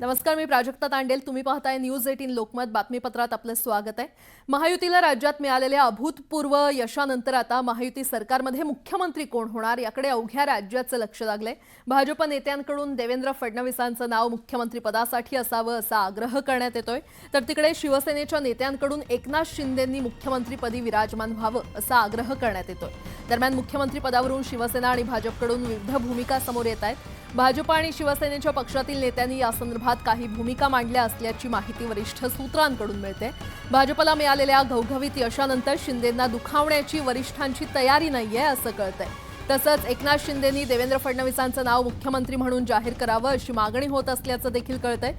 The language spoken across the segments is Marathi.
नमस्कार मी प्राजक्ता तांडेल. तुम्ही पाहताय न्यूज एटीन लोकमत. बातमीपत्रात आपलं स्वागत आहे. महायुतीला राज्यात मिळालेल्या अभूतपूर्व यशानंतर आता महायुती सरकारमध्ये मुख्यमंत्री कोण होणार याकडे अवघ्या राज्याचं लक्ष लागलंय. भाजप नेत्यांकडून देवेंद्र फडणवीसांचं नाव मुख्यमंत्रीपदासाठी असावं असा आग्रह करण्यात येतोय. तर तिकडे शिवसेनेच्या नेत्यांकडून एकनाथ शिंदेंनी मुख्यमंत्रीपदी विराजमान व्हावं असा आग्रह करण्यात येतोय. दरम्यान मुख्यमंत्रीपदावरून शिवसेना आणि भाजपकडून विविध भूमिका समोर येत आहेत. भाजप आणि शिवसेनेच्या पक्षातील नेत्यांनी या संदर्भात काही भूमिका मांडल्या असल्याची माहिती वरिष्ठ सूत्रांकडून मिळते. भाजपला मिळालेल्या घवघवीत यशानंतर शिंदेंना दुखावण्याची वरिष्ठांची तयारी नाहीये असं कळतंय. तसंच एकनाथ शिंदेंनी देवेंद्र फडणवीसांचं नाव मुख्यमंत्री म्हणून जाहीर करावं अशी मागणी होत असल्याचं देखील कळतंय.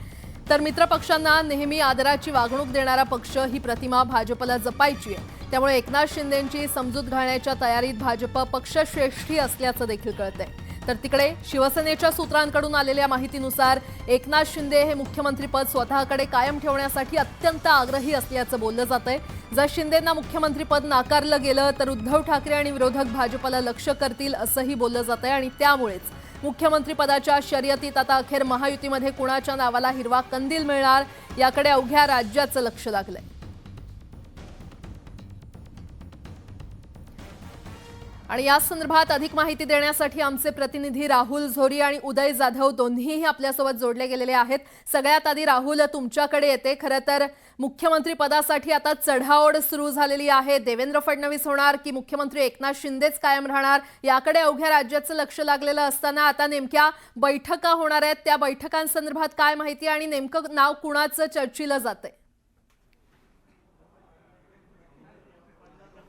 तर मित्रपक्षांना नेहमी आदराची वागणूक देणारा पक्ष ही प्रतिमा भाजपला जपायची आहे त्यामुळे एकनाथ शिंदेंची समजूत घालण्याच्या तयारीत भाजप पक्षश्रेष्ठी असल्याचं देखील कळतंय. तर तिकडे शिवसेनेच्या सूत्रांकडून आलेल्या माहितीनुसार एकनाथ शिंदे हे मुख्यमंत्रीपद स्वतःकडे कायम ठेवण्यासाठी अत्यंत आग्रही असल्याचं बोललं जात आहे जर शिंदेंना मुख्यमंत्रीपद नाकारलं गेलं तर उद्धव ठाकरे आणि विरोधक भाजपला लक्ष करतील असंही बोललं जात आहे आणि त्यामुळेच मुख्यमंत्रीपदाच्या शर्यतीत आता अखेर महायुतीमध्ये कुणाच्या नावाला हिरवा कंदील मिळणार याकडे अवघ्या राज्याचं लक्ष लागलंय. आणि या संदर्भात अधिक माहिती देण्यासाठी आमचे प्रतिनिधी राहुल झोरी आणि उदय जाधव दोन्हीही आपल्यासोबत जोडले गेलेले आहेत. सगळ्यात आधी राहुल तुमच्याकडे येते. खरं तर मुख्यमंत्री पदासाठी आता चढाओढ सुरू झालेली आहे. देवेंद्र फडणवीस होणार की मुख्यमंत्री एकनाथ शिंदेच कायम राहणार? याकडे अवघ्या राज्याचं लक्ष लागलेलं असताना आता नेमक्या बैठका होणार आहेत. त्या बैठकांसंदर्भात काय माहिती आणि नेमकं नाव कुणाचं चर्चिलं जातंय?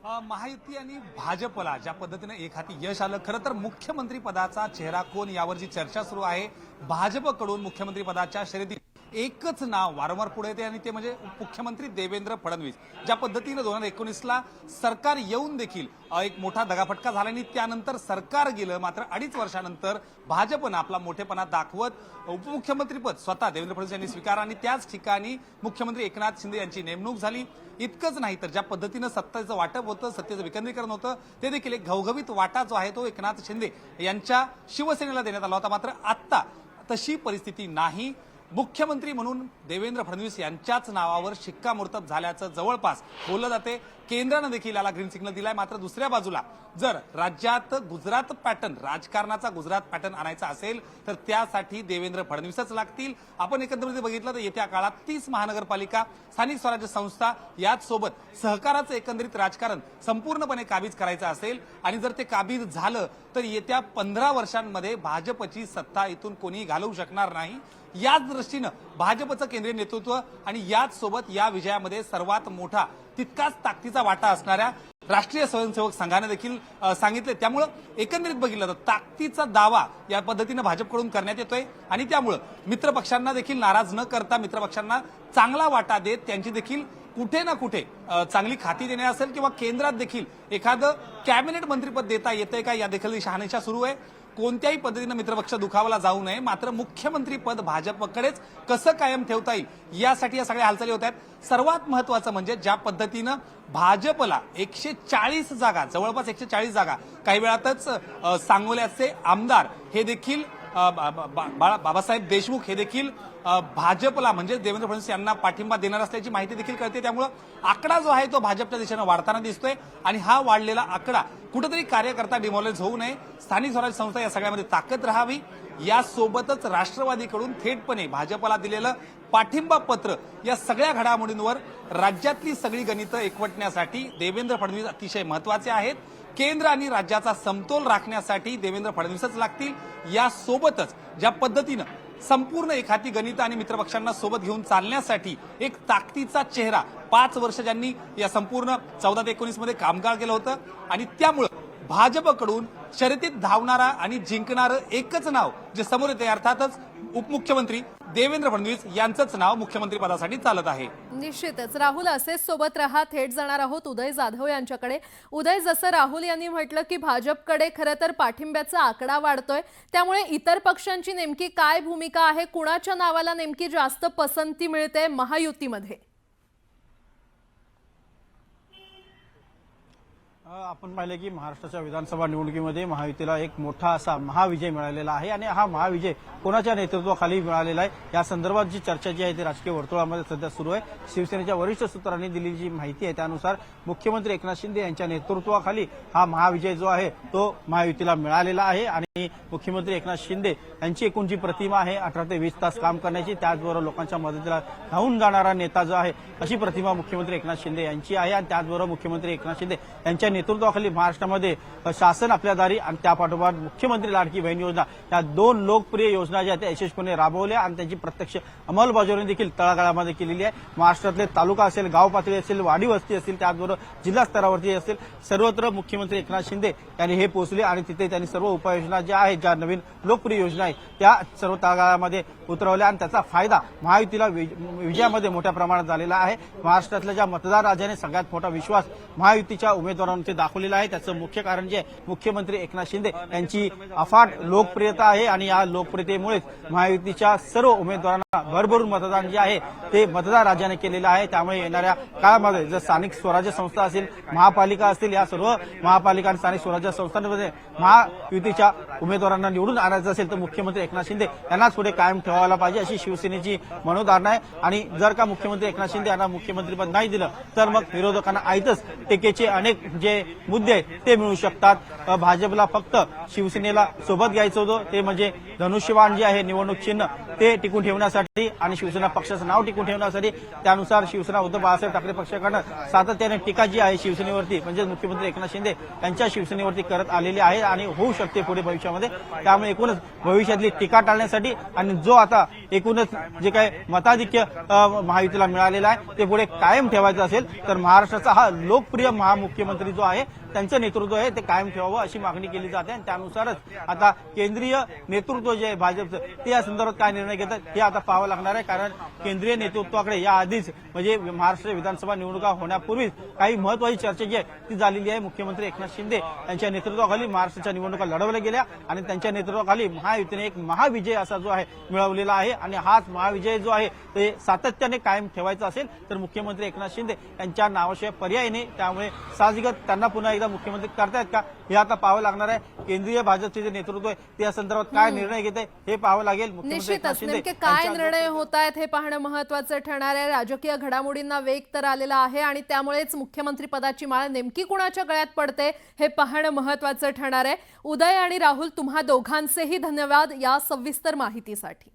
महायुती आणि भाजपला ज्या पद्धतीनं एक हाती यश आलं खरं तर मुख्यमंत्री पदाचा चेहरा कोण यावर जी चर्चा सुरू आहे भाजपकडून मुख्यमंत्री पदाच्या शर्यतीत एकच नाव वारंवार पुढे येते आणि ते म्हणजे मुख्यमंत्री देवेंद्र फडणवीस. ज्या पद्धतीनं दोन हजार एकोणीसला सरकार येऊन देखील एक मोठा दगाफटका झाला आणि त्यानंतर सरकार गेलं मात्र अडीच वर्षानंतर भाजपनं आपला मोठेपणा दाखवत उपमुख्यमंत्रीपद स्वतः देवेंद्र फडणवीस यांनी स्वीकार आणि त्याच ठिकाणी मुख्यमंत्री एकनाथ शिंदे यांची नेमणूक झाली. इतकंच नाही तर ज्या पद्धतीनं सत्तेचं वाटप होतं सत्तेचं विकेंद्रीकरण होतं ते देखील एक घवघवीत वाटा जो आहे तो एकनाथ शिंदे यांच्या शिवसेनेला देण्यात आला होता. मात्र आत्ता तशी परिस्थिती नाही. मुख्यमंत्री म्हणून देवेंद्र फडणवीस यांच्याच नावावर शिक्कामोर्तब झाल्याचं जवळपास बोललं जाते. केंद्रानं देखील याला ग्रीन सिग्नल दिलाय. मात्र दुसऱ्या बाजूला जर राज्यात गुजरात पॅटर्न राजकारणाचा गुजरात पॅटर्न आणायचा असेल तर त्यासाठी देवेंद्र फडणवीसच लागतील. आपण एकंदरीत बघितलं तर येत्या काळात तीस महानगरपालिका स्थानिक स्वराज्य संस्था याच सोबत सहकाराचं एकंदरीत राजकारण संपूर्णपणे काबीज करायचं असेल. आणि जर ते काबीज झालं तर येत्या पंधरा वर्षांमध्ये भाजपची सत्ता इथून कोणी घालवू शकणार नाही. याच दृष्टीनं भाजपचं केंद्रीय नेतृत्व आणि याच सोबत या विजयामध्ये सर्वात मोठा तितकाच ताकदीचा वाटा असणाऱ्या राष्ट्रीय स्वयंसेवक संघाने देखील सांगितले. त्यामुळं एकंदरीत बघितलं तर ताकदीचा दावा या पद्धतीनं भाजपकडून करण्यात येतोय आणि त्यामुळं मित्रपक्षांना देखील नाराज न करता मित्रपक्षांना चांगला वाटा देत त्यांची देखील कुठे ना कुठे चांगली खाती देणे असेल किंवा केंद्रात देखील एखादं कॅबिनेट मंत्रीपद देता येतंय का या देखील शहानिशा सुरू आहे. कोणत्याही पद्धतीनं मित्रपक्ष दुखावला जाऊ नये. मात्र मुख्यमंत्री पद भाजपकडेच कसं कायम ठेवता येईल यासाठी या सगळ्या हालचाली होत आहेत. सर्वात महत्वाचं म्हणजे ज्या पद्धतीनं भाजपला एकशे चाळीस जागा जवळपास एकशे चाळीस जागा काही वेळातच सांगोल्याचे आमदार हे देखील बाळा- बाबासाहेब देशमुख हे देखील भाजपला म्हणजे देवेंद्र फडणवीस यांना पाठिंबा देणार असल्याची माहिती देखील कळते. त्यामुळं आकडा जो आहे तो भाजपच्या दिशेनं वाढताना दिसतोय आणि हा वाढलेला आकडा कुठेतरी कार्यकर्ता डिमॉलेज होऊ नये. स्थानिक स्वराज्य संस्था या सगळ्यामध्ये ताकद राहावी. यासोबतच राष्ट्रवादीकडून थेटपणे भाजपला दिलेलं पाठिंबा पत्र या सगळ्या घडामोडींवर राज्यातली सगळी गणितं एकवटण्यासाठी देवेंद्र फडणवीस अतिशय महत्त्वाचे आहेत. केंद्र आणि राज्याचा समतोल राखण्यासाठी देवेंद्र फडणवीसच लागतील. यासोबतच ज्या पद्धतीनं संपूर्ण एखादी गणित आणि मित्रपक्षांना सोबत घेऊन चालण्यासाठी एक ताकदीचा चेहरा पाच वर्ष ज्यांनी या संपूर्ण चौदा ते एकोणीसमध्ये कामकाज केलं होतं आणि त्यामुळं भाजपकडून शर्यतीत धावणारा आणि जिंकणारं एकच नाव जे समोर येते अर्थातच उपमुख्यमंत्री देवेंद्र फडणवीस यांचंच नाव मुख्यमंत्री पदासाठी चालत आहे. निश्चितच. राहुल असेच सोबत राहा थेट जाणार आहोत उदय जाधव यांच्याकडे. उदय जसं राहुल यांनी म्हटलं की भाजपकडे खरं तर पाठिंब्याचा आकडा वाढतोय त्यामुळे इतर पक्षांची नेमकी काय भूमिका आहे कुणाच्या नावाला नेमकी जास्त पसंती मिळते महायुतीमध्ये? आपण पाहिलं की महाराष्ट्राच्या विधानसभा निवडणुकीमध्ये महायुतीला एक मोठा असा महाविजय मिळालेला आहे आणि हा महाविजय कोणाच्या नेतृत्वाखाली मिळालेला आहे? या संदर्भात जी चर्चा जी आहे ती राजकीय वर्तुळामध्ये सध्या सुरू आहे. शिवसेनेच्या वरिष्ठ सूत्रांनी दिलेली जी माहिती आहे त्यानुसार मुख्यमंत्री एकनाथ शिंदे यांच्या नेतृत्वाखाली हा महाविजय जो आहे तो महायुतीला मिळालेला आहे आणि मुख्यमंत्री एकनाथ शिंदे यांची एकूण जी प्रतिमा आहे अठरा ते वीस तास काम करण्याची त्याचबरोबर लोकांच्या मदतीला धावून जाणारा नेता जो आहे अशी प्रतिमा मुख्यमंत्री एकनाथ शिंदे यांची आहे. आणि त्याचबरोबर मुख्यमंत्री एकनाथ शिंदे यांच्या नेतृत्वाखाली महाराष्ट्रामध्ये शासन आपल्या दारी आणि त्यापाठोपाठ मुख्यमंत्री लाडकी बहीण योजना या दोन लोकप्रिय योजना ज्या आहेत त्या यशस्वीपणे राबवल्या आणि त्यांची प्रत्यक्ष अंमलबजावणी देखील तळागाळामध्ये केलेली आहे. महाराष्ट्रातले तालुका असेल गाव पातळी असेल वाडी वस्ती असेल त्याचबरोबर जिल्हा स्तरावरती असेल सर्वत्र मुख्यमंत्री एकनाथ शिंदे यांनी हे पोहोचले आणि तिथे त्यांनी सर्व उपाययोजना ज्या आहेत ज्या नवीन लोकप्रिय योजना आहेत त्या सर्व तळागाळामध्ये उतरवल्या आणि त्याचा फायदा महायुतीला विज- विजयामध्ये मोठ्या प्रमाणात झालेला आहे. महाराष्ट्रातल्या ज्या मतदार राजाने सगळ्यात मोठा विश्वास महायुतीच्या उमेदवारांवरती दाखवलेला आहे त्याचं मुख्य कारण जे मुख्यमंत्री एकनाथ शिंदे यांची अफाट लोकप्रियता आहे आणि या लोकप्रियतेमुळेच महायुतीच्या सर्व उमेदवारांना भरभरून मतदान जे आहे ते मतदार राज्याने केलेलं आहे. त्यामुळे येणाऱ्या काळामध्ये जर स्थानिक स्वराज्य संस्था असेल महापालिका असतील या सर्व महापालिका आणि स्थानिक स्वराज्य संस्थांमध्ये महायुतीच्या उमेदवारांना निवडून आणायचं असेल तर मुख्यमंत्री एकनाथ शिंदे यांनाच पुढे कायम ठेवायला पाहिजे अशी शिवसेनेची मनोधारणा आहे. आणि जर का मुख्यमंत्री एकनाथ शिंदे यांना मुख्यमंत्रीपद नाही दिलं तर मग विरोधकांना आयतच टेकेचे अनेक जे मुद्दे आहेत ते मिळू शकतात. भाजपला फक्त शिवसेनेला सोबत घ्यायचं होतं ते म्हणजे धनुष्यबाण जे आहे निवडणूक चिन्ह ते टिकून ठेवण्यासाठी आणि शिवसेना पक्षाचं नाव टिकून ठेवण्यासाठी त्यानुसार शिवसेना उद्धव बाळासाहेब ठाकरे पक्षाकडनं सातत्याने टीका जी आहे शिवसेनेवरती म्हणजे मुख्यमंत्री एकनाथ शिंदे यांच्या शिवसेनेवरती करत आलेली आहे आणि होऊ शकते पुढे भविष्यामध्ये. त्यामुळे एकूणच भविष्यातली टीका टाळण्यासाठी आणि जो आता एकूणच जे काय मताधिक्य महायुतीला मिळालेलं आहे ते पुढे कायम ठेवायचं असेल तर महाराष्ट्राचा हा लोकप्रिय महामुख्यमंत्री जो आहे त्यांचं नेतृत्व आहे ते कायम ठेवावं अशी मागणी केली जाते आणि त्यानुसारच आता केंद्रीय नेतृत्व जे आहे भाजपचं ते या संदर्भात काय निर्णय घेतात हे आता पाहावं लागणार आहे कारण केंद्रीय नेतृत्वाकडे या आधीच म्हणजे महाराष्ट्र विधानसभा निवडणुका होण्यापूर्वीच काही महत्वाची चर्चा जी आहे ती झालेली आहे. मुख्यमंत्री एकनाथ शिंदे यांच्या नेतृत्वाखाली महाराष्ट्राच्या निवडणुका लढवल्या गेल्या आणि त्यांच्या नेतृत्वाखाली महायुतीने एक महाविजय असा जो आहे मिळवलेला आहे आणि हाच महाविजय जो आहे ते सातत्याने कायम ठेवायचा असेल तर मुख्यमंत्री एकनाथ शिंदे यांच्या नावाशिवाय पर्याय नाही. त्यामुळे साहजिकच त्यांना पुन्हा एकदा मुख्यमंत्री करतायत का? हे आता पाहावं लागणार आहे. केंद्रीय भाजपचे जे नेतृत्व आहे ते या संदर्भात काय निर्णय घेत आहे हे पाहावं लागेल निश्चितच. नेमके काय निर्णय होत आहेत हे पाहणं महत्वाचं ठरणार आहे. राजकीय घडामोडींना वेग तर आलेला आहे आणि त्यामुळेच मुख्यमंत्री पदाची माळ नेमकी कुणाच्या गळ्यात पडते हे पाहणं महत्वाचं ठरणार आहे. उदय आणि राहुल तुम्हा दोघांचेही धन्यवाद या सविस्तर माहितीसाठी.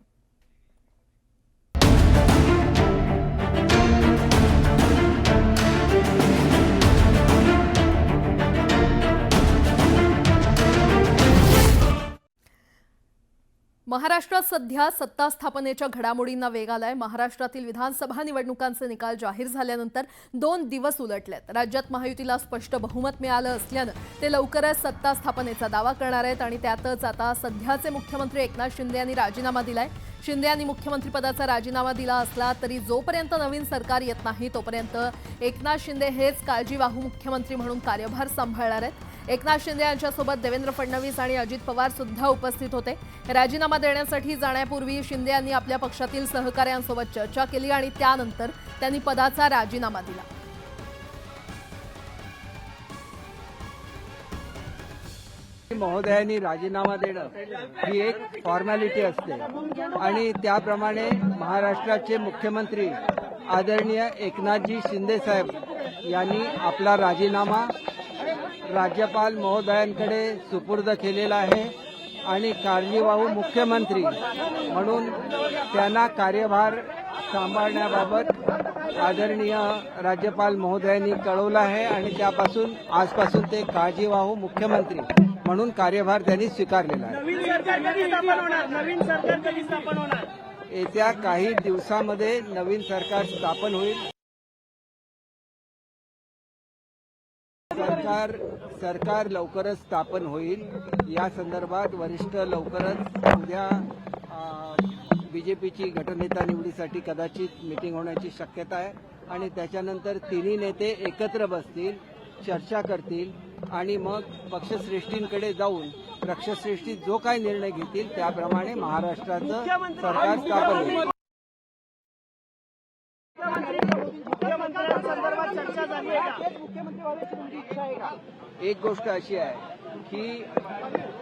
महाराष्ट्रात सध्या सत्ता स्थापनेच्या घडामोडींना वेग आलाय. महाराष्ट्रातील विधानसभा निवडणुकांचे निकाल जाहीर झाल्यानंतर दोन दिवस उलटलेत. राज्यात महायुतीला स्पष्ट बहुमत मिळालं असल्यानं ते लवकरच सत्ता स्थापनेचा दावा करणार आहेत आणि त्यातच आता सध्याचे मुख्यमंत्री एकनाथ शिंदे यांनी राजीनामा दिलाय. शिंदे यांनी मुख्यमंत्रीपदाचा राजीनामा दिला असला तरी जोपर्यंत नवीन सरकार येत नाही तोपर्यंत एकनाथ शिंदे हेच काळजीवाहू मुख्यमंत्री म्हणून कार्यभार सांभाळणार आहेत. एकनाथ शिंदे यांच्यासोबत देवेंद्र फडणवीस आणि अजित पवार सुद्धा उपस्थित होते. राजीनामा देण्यासाठी जाण्यापूर्वी शिंदे यांनी आपल्या पक्षातील सहकाऱ्यांसोबत चर्चा केली आणि त्यानंतर त्यांनी पदाचा राजीनामा दिला. महोदयांनी राजीनामा देणं ही एक फॉर्मॅलिटी असते. आणि त्याप्रमाणे महाराष्ट्राचे मुख्यमंत्री आदरणीय एकनाथजी शिंदेसाहेब यांनी आपला राजीनामा राज्यपाल महोदयांकडे सुपूर्द केलेला आहे आणि काळजीवाहू मुख्यमंत्री म्हणून त्यांना कार्यभार सांभाळण्याबाबत आदरणीय राज्यपाल महोदयांनी कळवलं आहे आणि त्यापासून आजपासून ते काळजीवाहू मुख्यमंत्री म्हणून कार्यभार त्यांनी स्वीकारलेला आहे. येत्या काही दिवसामध्ये नवीन सरकार स्थापन होईल. सरकार सरकार लवकरच स्थापन होईल. या संदर्भात वरिष्ठ लवकरच उद्या बीजेपीची गटनेता निवडीसाठी कदाचित मिटिंग होण्याची शक्यता आहे. आणि त्याच्यानंतर तिन्ही नेते एकत्र बसतील चर्चा करतील आणि मग पक्षश्रेष्ठींकडे जाऊन पक्षश्रेष्ठी जो काय निर्णय घेतील त्याप्रमाणे महाराष्ट्राचं सरकार स्थापन होईल मुख्यमंत्र्यांसंदर्भात चर्चा झाली आहे का मुख्यमंत्री तुमची इच्छा आहे का एक गोष्ट अशी आहे की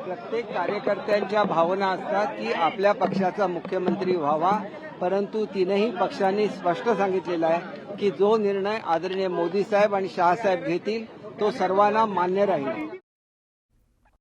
प्रत्येक कार्यकर्त्यांच्या भावना असतात की आपल्या पक्षाचा मुख्यमंत्री व्हावा परंतु तीनही पक्षांनी स्पष्ट सांगितलेलं आहे की जो निर्णय आदरणीय मोदी साहेब आणि शहासाहेब घेतील तो सर्वांना मान्य राहील.